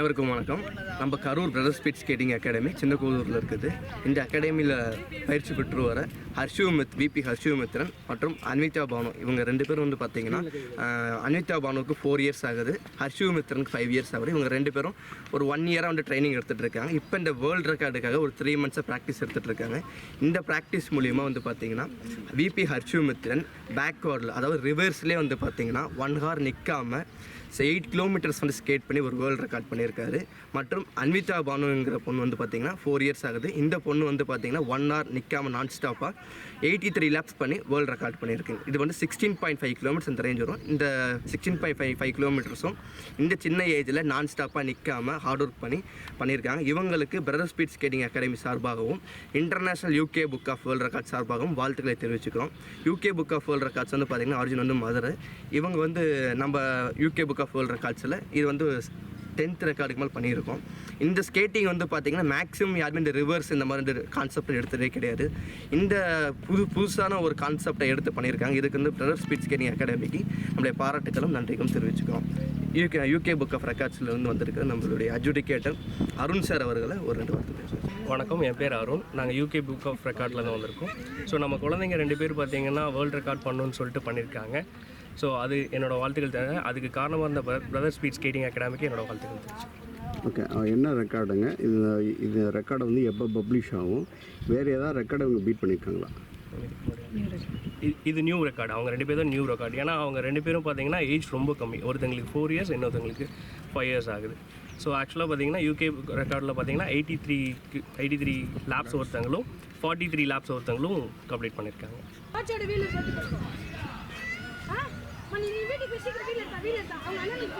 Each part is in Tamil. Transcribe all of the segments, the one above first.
அனைவருக்கும் வணக்கம். நம்ம Karur brother speed skating academy சின்ன கோதூரில் இருக்குது. இந்த அகாடமியில் பயிற்சி பெற்று வர ஹர்ஷிவமித் விபி ஹர்ஷிவமித்ரன் மற்றும் அன்விதா பானு. இவங்க ரெண்டு பேரும் வந்து பார்த்தீங்கன்னா அன்விதா பானுக்கு ஃபோர் இயர்ஸ் ஆகுது. ஹர்ஷிவமித்ரனுக்கு ஃபைவ் இயர்ஸ் ஆகுது. இவங்க ரெண்டு பேரும் ஒரு ஒன் இயராக வந்து ட்ரைனிங் எடுத்துகிட்டு இருக்காங்க. இப்போ இந்த வேர்ல்டு ரெக்கார்டுக்காக ஒரு த்ரீ மந்த்ஸாக ப்ராக்டிஸ் எடுத்துகிட்டு இருக்காங்க. இந்த ப்ராக்டிஸ் மூலியமாக வந்து பார்த்தீங்கன்னா விபி ஹர்ஷிவமித்ரன் பேக்வேர்டில் அதாவது ரிவர்ஸ்லேயே வந்து பார்த்தீங்கன்னா ஒன் ஹார் நிற்காம எயிட் கிலோமீட்டர்ஸ் வந்து ஸ்கேட் பண்ணி ஒரு வேர்ல்டு ரெக்கார்ட் பண்ணியிருக்காரு மற்றும் அன்விதா பானுங்கிற பொண்ணு வந்து பார்த்தீங்கன்னா ஃபோர் இயர்ஸ் ஆகுது. இந்த பொண்ணு வந்து பார்த்தீங்கன்னா ஒன் ஹவர் நிற்காம நான் ஸ்டாப்பாக எயிட்டி த்ரீ லேப்ஸ் பண்ணி வேர்ல்டு ரெக்கார்ட் பண்ணியிருக்கேன் இது வந்து சிக்ஸ்டீன் பாயிண்ட் ஃபைவ் கிலோமீட்டர்ஸ் இந்த ரேஞ்ச் வரும். இந்த சிக்ஸ்டீன் பாயிண்ட் ஃபைவ் ஃபைவ் கிலோமீட்டர்ஸும் இந்த சின்ன ஏஜில் நான் ஸ்டாப்பாக நிற்காம ஹார்ட் ஒர்க் பண்ணி பண்ணியிருக்காங்க. இவங்களுக்கு பிரதர் ஸ்பீட் ஸ்கேட்டிங் அகாடமி சார்பாகவும் international UK book of world record சார்பாகவும் வாழ்த்துக்களை தெரிவிச்சுக்கிறோம். UK book of world records வந்து பார்த்திங்கன்னா ஆரிஜின் வந்து மதுரை. இவங்க வந்து நம்ம யூகே புக் ஆஃப் வேர்ல்டு ரெக்கார்ட்ஸில் இது வந்து டென்த் ரெக்கார்டுக்கு மேலே பண்ணியிருக்கோம். இந்த ஸ்கேட்டிங் வந்து பார்த்திங்கன்னா மேக்ஸிமம் யாருமே இந்த ரிவர்ஸ் இந்த மாதிரி இந்த கான்செப்ட் எடுத்ததே கிடையாது. இந்த புது புதுசான ஒரு கான்செப்டை எடுத்து பண்ணியிருக்காங்க. இதுக்கு வந்து பிரதர் ஸ்பீட் ஸ்கேட்டிங் அகாடமிக்கு நம்முடைய பாராட்டுகளும் நன்றிக்கும் தெரிவிச்சுக்கிறோம். யூகே யூகே புக் ஆஃப் ரெக்கார்ட்ஸ்லேருந்து வந்திருக்கிற நம்மளுடைய அட்ஜுடிகேட்டர் அருண் சார் அவர்களை ஒரு ரெண்டு வார்த்தை பேசுவோம். வணக்கம். என் பேர் அருண். நாங்கள் யூகே புக் ஆஃப் ரெக்கார்டில் தான் வந்திருக்கோம். ஸோ நம்ம குழந்தைங்க ரெண்டு பேர் பார்த்தீங்கன்னா வேர்ல்டு ரெக்கார்ட் பண்ணணும்னு சொல்லிட்டு பண்ணியிருக்காங்க. ஸோ அது என்னோட வாழ்த்துக்கள் தேவை அதுக்கு காரணமாக இருந்த பிரதர் ஸ்பீட் ஸ்கேட்டிங் அகாடமிக்கு என்னோட வாழ்த்துக்கள் தெரிவிச்சு. ஓகே என்ன ரெக்கார்டுங்க இது இது ரெக்கார்டு வந்து எப்போ பப்ளிஷ் ஆகும்? வேறு ஏதாவது ரெக்கார்டு அவங்க பீட் பண்ணியிருக்காங்களா இது நியூ ரெக்கார்டு அவங்க ரெண்டு பேரும் நியூ ரெக்கார்டு ஏன்னா அவங்க ரெண்டு பேரும் பார்த்தீங்கன்னா ஏஜ் ரொம்ப கம்மி. ஒருத்தங்களுக்கு ஃபோர் இயர்ஸ் இன்னொருத்தங்களுக்கு ஃபைவ் இயர்ஸ் ஆகுது. ஸோ ஆக்சுவலாக பார்த்தீங்கன்னா யூகே ரெக்கார்டில் பார்த்தீங்கன்னா eighty three eighty three laps ஒருத்தங்களும் forty three laps ஒருத்தங்களும் கம்ப்ளீட் பண்ணியிருக்காங்க நீ வீட்டுக்கு போய் சீக்கிரம் வீல எடுத்தா வீல எடுத்தா அவங்க அண்ணனுக்கு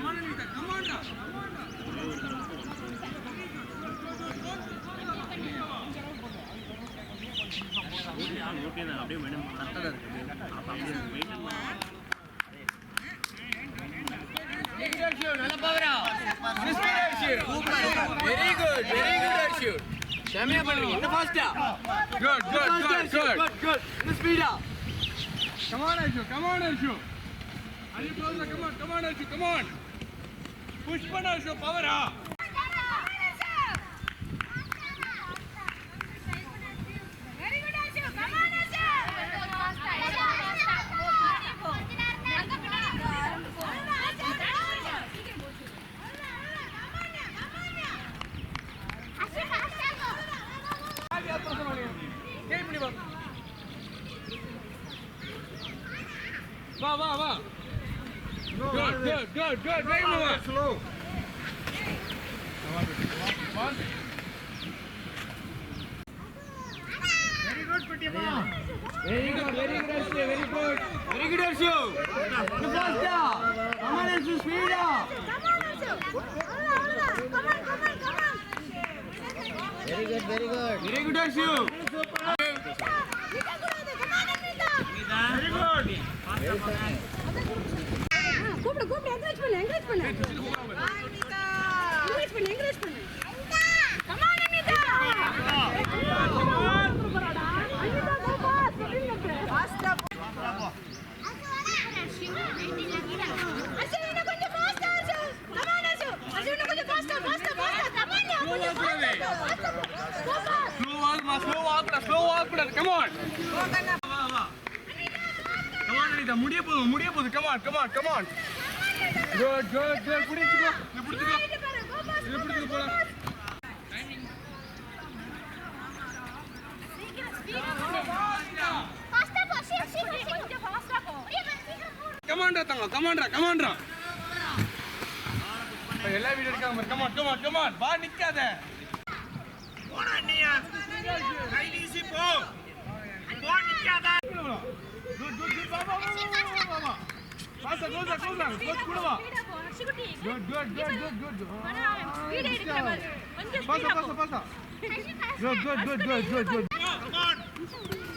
ஃபோன் பண்ணி அவங்க அண்ணன் வீல எடுத்தா லேப் லேப் லேப் 24 ஆயிடுச்சு மினிட் 24 ஆயிடுச்சு Good, good, good, good. Good, good. Come on, Aishu. Come on, Aishu. Are you closer? Come on, come on, Aishu. Come on. Push பண்ண Aishu. புஷ்பனா பவரா good, good. Very more. Slow. Very good, Pratima. Very good, very good, Arshu. Very good. Very good, Arshu. Faster. Come on, Arshu, speed up. Come on, Arshu. Come on, come on, come on. Very good, very good. Very good, Arshu. Super. Very good. Very good. Encourage பண்ணு என்கரேஜ் பண்ணு என்கரேஜ் பண்ணு என்கரேஜ் பண்ணு come on Anitha Anitha go fast ஃபாஸ்டா அசு இன்னும் கொஞ்சம் ஃபாஸ்டா அசு கம் ஆன் அசு அசு இன்னும் கொஞ்சம் ஃபாஸ்டா ஃபாஸ்டா ஃபாஸ்டா கம் ஆன் கொஞ்சம் ஃபாஸ்டா go fast Slow walk, ma. Slow walk, ma. Slow walk, ma. Come on. வா, வா. Come on, Anitha. முடிய போகுது முடிய போகுது come on come on come on good good good பிடிச்சுக்கோ இது பிடிச்சுக்கோ இது பிடிச்சுக்கோ போலாம். கமாண்டா தங்க கமாண்டா கமாண்டா. எல்லா வீடியோ எடுக்காம கமான் கமான் கமான் வா நிக்காத. போடா நீயா கை வீசி போ. போ நிக்காத. குட் குட் குட் வா வா வா வா வா வா Faster, closer, closer. Coach கூட வா. ஸ்பீடா போ ஹர்ஷகுட்டி Good, good, good, good, good. ஆனா ஸ்பீட் எடுக்கிற பாரு கொஞ்சம் Faster, ஸ்பீடா faster, போ faster. Good, good, good, good, good, good.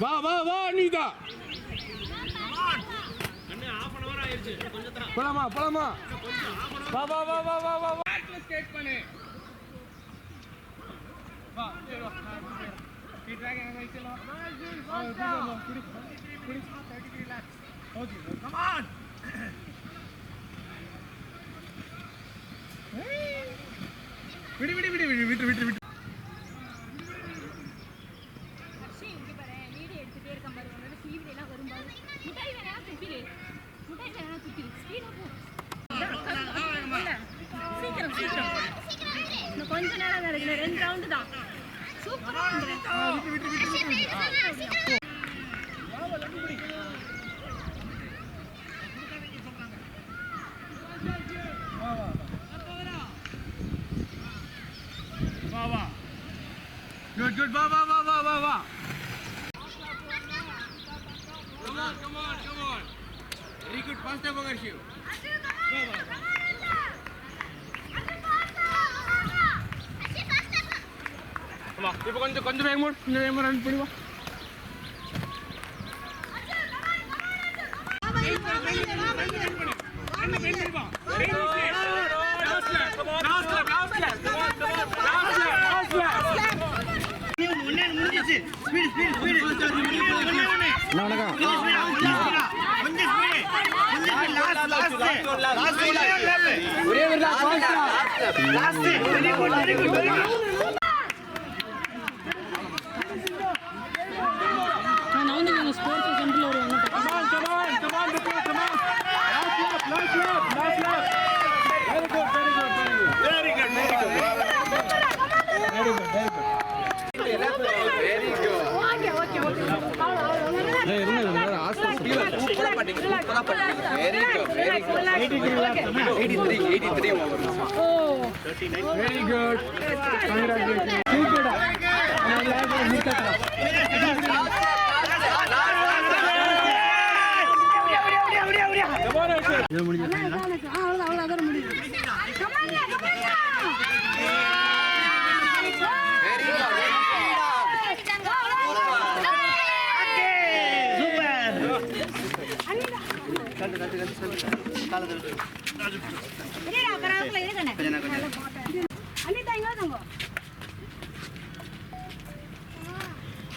வா வா வா நீதா போலாமா போலாமா வா வா வா வா வா வா வா ஸ்கேட் பண்ணு வா ட்ராக் எங்க வைக்கலாம் குடி குடி ஓகே கம் ஆன் விடு விடு விடு விடு விட்டு விட்டு விட்டு ஹர்ஷி இங்க பாரு வீடியோ எடுத்துட்டே இருக்கான் பாரு உன்னோட ஸ்லீவ்ல எல்லாம் வரும் பாரு முட்டாய் வேணா துப்பிடு முட்டாய் வேணா துப்பிடு ஸ்பீடா போ இல்ல, சீக்கிரம் சீக்கிரம் இன்னும் கொஞ்ச நேரம் தான் இருக்கு ரெண்டு ரவுண்டு தான் சூப்பரா வா வா குட் குட் வா வா வா வா வா வா Come on, come on, come on. Very good. Faster, Bhagat Shiv. Go, go, go. ஆமாம் இப்போ கொஞ்சம் கொஞ்சம் வேகமாக கொஞ்சம் வேகமாக ரன் பண்ணுவா வெயிட் பண்ணு வெயிட் பண்ணு வெயிட் பண்ணு on, Vipul, come on. Last lap, last lap, last lap. Very good, very good, very good. Very good, very good. Very good, very good. மாட்டேங்குது சூப்பராக படிக்கிறீங்க very good very good eighty three eighty three வரும் வெரி குட் இது முடிஞ்சா அனிதா இங்க வாங்க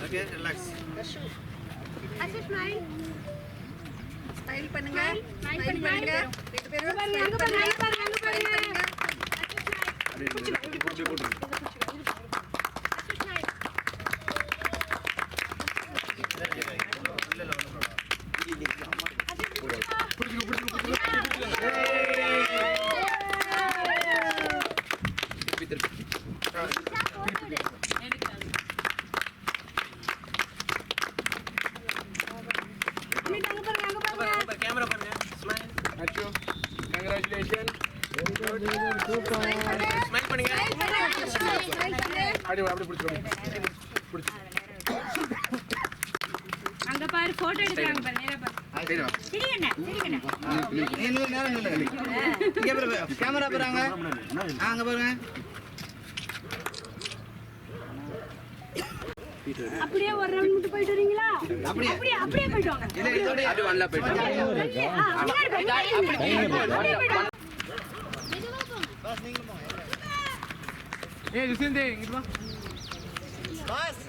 okay relax Ashish smile smile பண்ணுங்க ஸ்மைல் பண்ணுங்க ரெண்டு பேரும் அங்க பாருங்க அங்க பாருங்க அங்க பாருங்க அனிதா அங்க பாருங்க அங்க பாருங்க கேமரா பாருங்க ஸ்மைல் Achu, congratulations. ஸ்மைல் பண்ணுங்க அப்படி வா, அப்படி பிடிச்சிக்கோ. அங்க பாரு போட்டோ எடுக்கறாங்க பாரு நேரா பாரு. சரி வா சிரிங்கண்ணே சிரிங்கண்ணே இன்னும் நேரம் இல்லை இங்கே பாருங்க. கேமரா பாருங்க அங்க பாருங்க. அப்படியே ஒரு ரவுண்ட் மட்டும் போயிட்டு வரீங்களா? அப்படியே. அப்படியே அப்படியே போயிட்டு வாங்க. இல்ல இதோட அது வரல போயிட்டு Nice.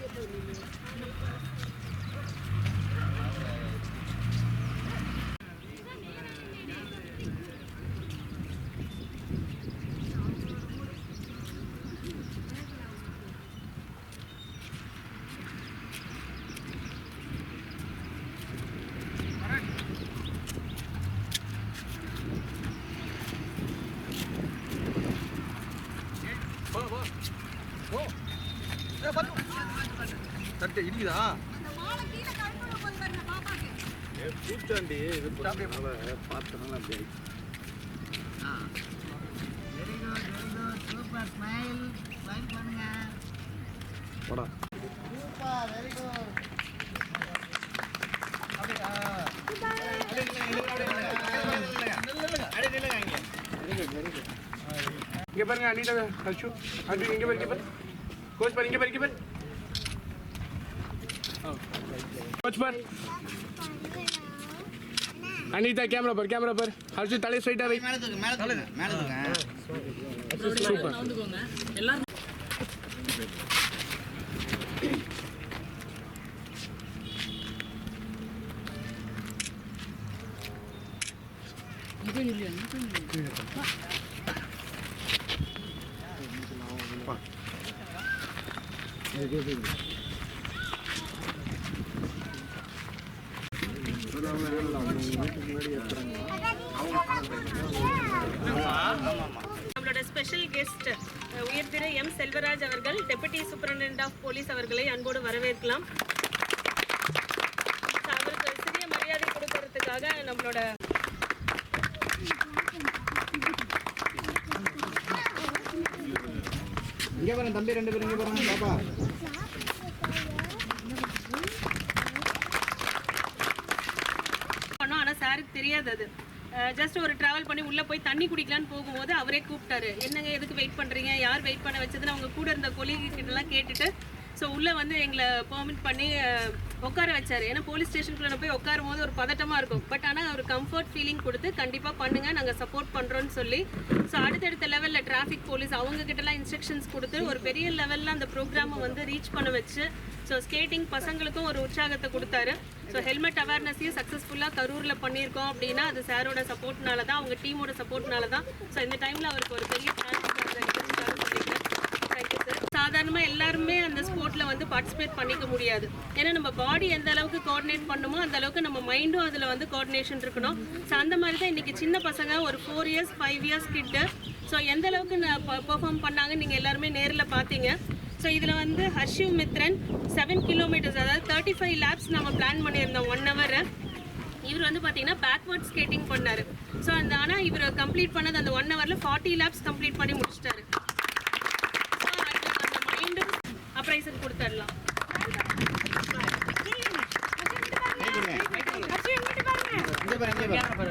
ஆ, முன்னாடி போய், முன்னாடி போய். அப்படியே போயிட்டு வாங்க. ஏய் ஜெசிந்தே இங்க வா தட்டு இடிக்குதா வெரி குட் இங்க. பாருங்க அனிதா ஹர்ஷு. அர்ஜுன் இங்க பாரு இங்க பாரு. கோச் பாரு இங்க பாரு. இங்க பாரு கோச் பார் அனிதா கேமரா பார் கேமரா பார். ஹர்ஷு தலை ஸ்ட்ரைட்டா வை. நம்மளோட ஸ்பெஷல் கெஸ்ட் உயர் திரு எம் செல்வராஜ் அவர்கள் டெபுட்டி சூப்பரண்டென்ட் ஆஃப் போலீஸ் அவர்களை அன்போடு வரவேற்கலாம். அவருக்கு சிறிய மரியாதை கொடுக்கறதுக்காக நம்மளோட இங்கே பாருங்க தம்பி ரெண்டு பேரும் இங்கே பாருங்க பாப்பா. யாருக்கு தெரியாது அது. ஜஸ்ட் ஒரு ட்ராவல் பண்ணி உள்ளே போய் தண்ணி குடிக்கலான்னு போகும்போது அவரே கூப்பிட்டாரு. என்னங்க எதுக்கு வெயிட் பண்ணுறீங்க யார் வெயிட் பண்ண வச்சதுன்னு அவங்க கூட இருந்த கொலிகிட்டலாம் கேட்டுட்டு ஸோ உள்ளே வந்து எங்களை பெர்மிட் பண்ணி உட்கார வச்சார். ஏன்னா போலீஸ் ஸ்டேஷனுக்குள்ள போய் உட்காரும் போது ஒரு பதட்டமாக இருக்கும். பட் ஆனால் ஒரு கம்ஃபர்ட் ஃபீலிங் கொடுத்து கண்டிப்பாக பண்ணுங்க நாங்கள் சப்போர்ட் பண்ணுறோன்னு சொல்லி ஸோ அடுத்தடுத்த லெவலில் டிராஃபிக் போலீஸ் அவங்கக்கிட்டலாம் இன்ஸ்ட்ரக்ஷன்ஸ் கொடுத்து ஒரு பெரிய லெவலில் அந்த ப்ரோக்ராமை வந்து ரீச் பண்ண வச்சு ஸோ ஸ்கேட்டிங் பசங்களுக்கும் ஒரு உற்சாகத்தை கொடுத்தாரு. ஸோ ஹெல்மெட் அவேர்னஸையும் சக்ஸஸ்ஃபுல்லாக கரூரில் பண்ணியிருக்கோம் அப்படின்னா அது சாரோட சப்போர்ட்னால தான் அவங்க டீமோட சப்போர்ட்னால தான். ஸோ இந்த டைமில் அவருக்கு ஒரு பெரிய சார் சாதாரணமாக எல்லாருமே அந்த ஸ்போர்ட்டில் வந்து பார்ட்டிசிபேட் பண்ணிக்க முடியாது. ஏன்னா நம்ம பாடி எந்த அளவுக்கு கோஆர்டினேட் பண்ணுமோ அந்த அளவுக்கு நம்ம மைண்டும் அதில் வந்து கோஆர்டினேஷன் இருக்கணும். ஸோ அந்த மாதிரி தான் இன்றைக்கி சின்ன பசங்க ஒரு ஃபோர் இயர்ஸ் ஃபைவ் இயர்ஸ் கிட்ட ஸோ எந்த அளவுக்கு பெர்ஃபார்ம் பண்ணாங்க நீங்கள் எல்லாருமே நேரில் பார்த்தீங்க. ஸோ இதில் வந்து ஹர்ஷிவ் மித்ரன் செவன் கிலோமீட்டர்ஸ் அதாவது தேர்ட்டி ஃபைவ் லேப்ஸ் நம்ம பிளான் பண்ணியிருந்தோம் ஒன் ஹவர் இவர் வந்து பார்த்தீங்கன்னா பேக்வர்ட் ஸ்கேட்டிங் பண்ணார் ஸோ அந்த ஆனால் இவர் கம்ப்ளீட் பண்ணது அந்த ஒன் ஹவரில் ஃபார்ட்டி லேப்ஸ் கம்ப்ளீட் பண்ணி முடிச்சிட்டாரு So, அடுத்து அந்த அப்ரைசர் கொடுத்துடலாம் பாருங்க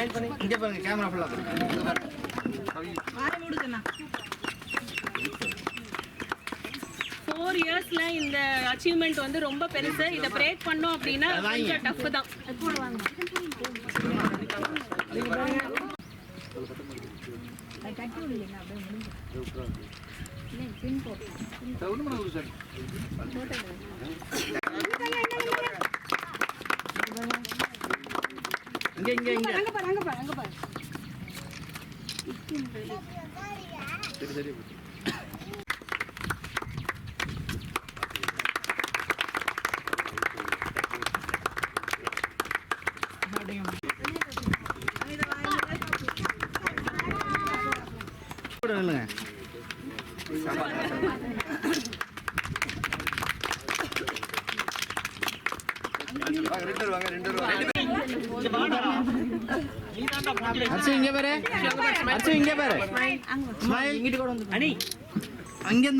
இங்கே பாருங்க இங்கே பாருங்க. கேமரா ஃபுல்லாக ஃபோர் இயர்ஸ்ல இந்த அச்சீவ்மெண்ட் வந்து ரொம்ப பெருசு. இதை பிரேக் பண்ணோம் அப்படின்னா கொஞ்சம் டஃப் தான். இங்கே இங்கே இங்கே. கூட நில்லுங்க. அர்ச்சு இங்கே பாரு அர்ச்சு இங்கே பாரு ஸ்மைல் இங்கிட்டு கூட வந்து அனி அங்கே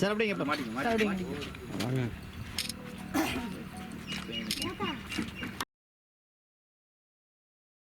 சார் அப்படிங்க இப்போ மாட்டிங்க மாட்டிங்க